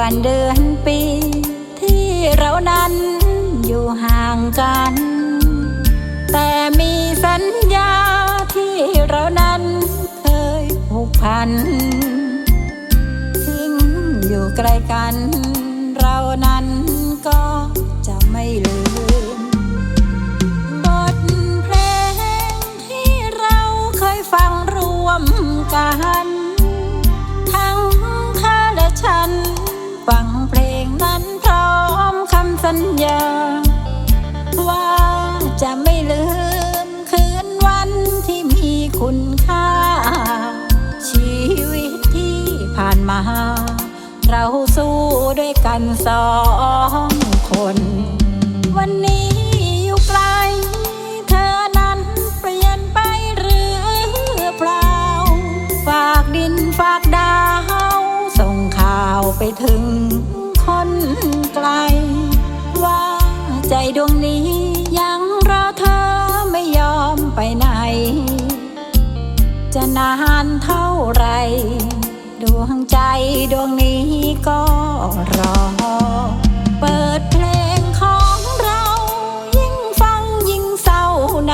วันเดือนปี ที่เรานั้นอยู่ห่างกัน แต่มีสัญญาที่เรานั้นเคยผูกพัน ถึงอยู่ไกลกัน เรานั้นก็จะไม่ลืม บทเพลงที่เราเคยฟังร่วมกัน ฟังเพลงนั้นพร้อมคำสัญญา ว่าจะไม่ลืมคืนวันที่มีคุณค่า ชีวิตที่ผ่านมา เราสู้ด้วยกันสองคน วันนี้ ไปถึงคนไกล ว่าใจดวงนี้ยังรอเธอไม่ยอมไปไหน จะนานเท่าไร ดวงใจดวงนี้ก็รอ เปิดเพลงของเรา ยิ่งฟังยิ่งเศร้าใน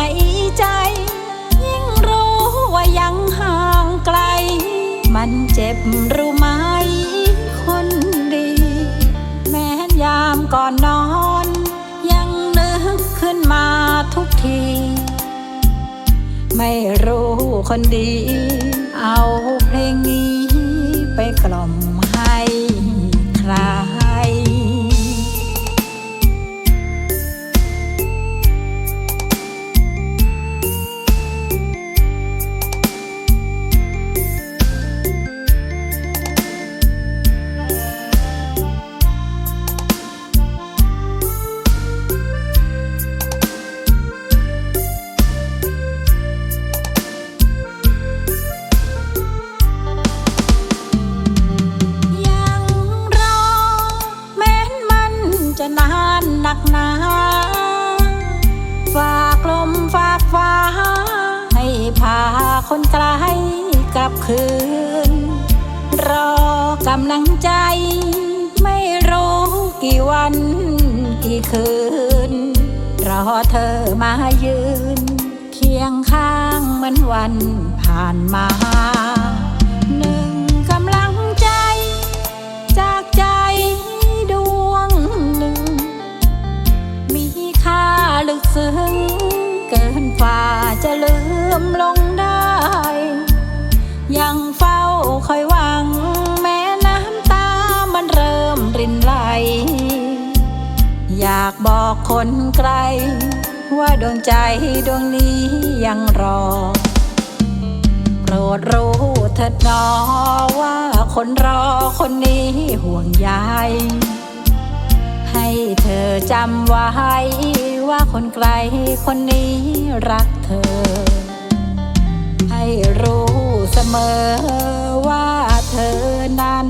ใจ ยิ่งรู้ว่ายังห่างไกล มันเจ็บรู้ไหม ก่อนนอน ยังนึกขึ้นมาทุกที ไม่รู้คนดี เอาเพลงนี้ไปกล่อมานหนักหนา ฝากลมฝากฟ้า ให้พาคนไกลกลับคืน รอกำลังใจ ไม่รู้กี่วันกี่คืน รอเธอมายืน เคียงข้างเหมือนวันผ่านมา เกินฝ่าจะลืมลงได้ ยังเฝ้าคอยหวัง แม้น้ำตามันเริ่มรินไหล อยากบอกคนไกล ว่าดวงใจดวงนี้ยังรอ โปรดรู้เถิดนอว่าคนรอคนนี้ห่วงใยให้เธอจำไว้ ว่าคนไกลคนนี้รักเธอ ให้รู้เสมอว่าเธอนั้น